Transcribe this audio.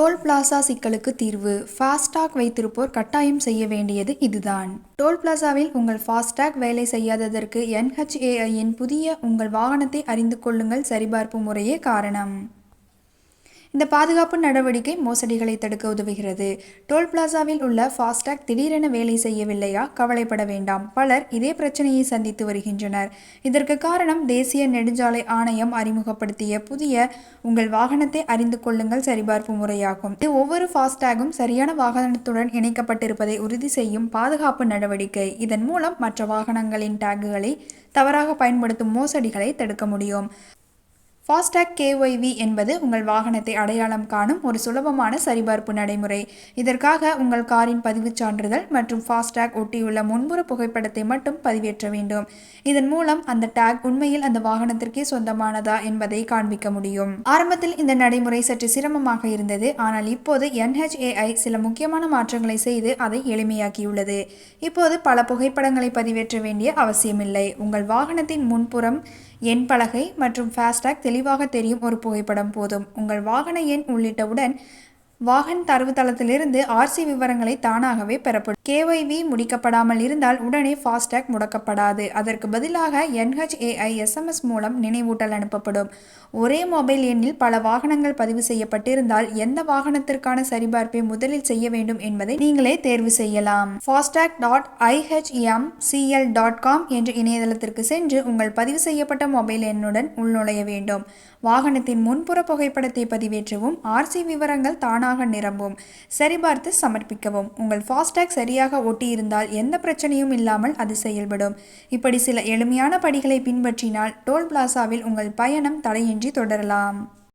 Toll plaza சிக்கலுக்கு தீர்வு. FASTag வைத்திருப்போர் கட்டாயம் செய்ய வேண்டியது இதுதான். டோல் பிளாசாவில் உங்கள் ஃபாஸ்டாக் வேலை செய்யாததற்கு என்ஹெச்ஏஐயின் புதிய உங்கள் வாகனத்தை அறிந்து கொள்ளுங்கள் சரிபார்ப்பு முறையே காரணம். இந்த பாதுகாப்பு நடவடிக்கை மோசடிகளை தடுக்க உதவுகிறது. டோல் பிளாசாவில் உள்ள ஃபாஸ்டாக் திடீரென வேலை செய்யவில்லையா? கவலைப்பட வேண்டாம். பலர் இதே பிரச்சனையை சந்தித்து வருகின்றனர். இதற்கு காரணம் தேசிய நெடுஞ்சாலை ஆணையம் அறிமுகப்படுத்திய புதிய உங்கள் வாகனத்தை அறிந்து கொள்ளுங்கள் சரிபார்ப்பு முறையாகும். இது ஒவ்வொரு ஃபாஸ்டாகும் சரியான வாகனத்துடன் இணைக்கப்பட்டிருப்பதை உறுதி செய்யும் பாதுகாப்பு நடவடிக்கை. இதன் மூலம் மற்ற வாகனங்களின் டேக்குகளை தவறாக பயன்படுத்தும் மோசடிகளை தடுக்க முடியும். ஃபாஸ்டாக் கேஒய்வி என்பது உங்கள் வாகனத்தை அடையாளம் காணும் ஒரு சுலபமான சரிபார்ப்பு நடைமுறை. இதற்காக உங்கள் காரின் பதிவுச் சான்றிதழ் மற்றும் ஃபாஸ்டாக் ஒட்டியுள்ள முன்புற புகைப்படத்தை மட்டும் பதிவேற்ற வேண்டும். இதன் மூலம் அந்த டேக் உண்மையில் அந்த வாகனத்திற்கே சொந்தமானதா என்பதை காண்பிக்க முடியும். ஆரம்பத்தில் இந்த நடைமுறை சற்று சிரமமாக இருந்தது. ஆனால் இப்போது என்ஹெச்ஏஐ சில முக்கியமான மாற்றங்களை செய்து அதை எளிமையாக்கியுள்ளது. இப்போது பல புகைப்படங்களை பதிவேற்ற வேண்டிய அவசியமில்லை. உங்கள் வாகனத்தின் முன்புறம் எண் பலகை மற்றும் ஃபாஸ்டாக் தெளிவாக தெரியும் ஒரு புகைப்படம் போதும். உங்கள் வாகன எண் உள்ளிட்டவுடன் வாகன் தரவுத்தளத்திலிருந்து ஆர்சி விவரங்களை தானாகவே பெறப்படும். கேஒய்வி முடிக்கப்படாமல் இருந்தால் உடனே ஃபாஸ்டாக் முடக்கப்படாது. அதற்கு பதிலாக என்ஹெச்ஏஐ எஸ்எம்எஸ் மூலம் நினைவூட்டல் அனுப்பப்படும். ஒரே மொபைல் எண்ணில் பல வாகனங்கள் பதிவு செய்யப்பட்டிருந்தால் எந்த வாகனத்திற்கான சரிபார்ப்பை முதலில் செய்ய வேண்டும் என்பதை நீங்களே தேர்வு செய்யலாம். FASTag dot IHM CL dot com என்ற இணையதளத்திற்கு சென்று உங்கள் பதிவு செய்யப்பட்ட மொபைல் எண்ணுடன் உள்நுழைய வேண்டும். வாகனத்தின் முன்புற புகைப்படத்தை பதிவேற்றவும் ஆர்சி விவரங்கள் தானாக நிரம்பும். சரிபார்த்து சமர்ப்பிக்கவும். உங்கள் ஃபாஸ்டேக் சரியாக ஒட்டியிருந்தால் எந்த பிரச்சனையும் இல்லாமல் அது செயல்படும். இப்படி சில எளிமையான படிகளை பின்பற்றினால் டோல் பிளாசாவில் உங்கள் பயணம் தடையின்றி தொடரலாம்.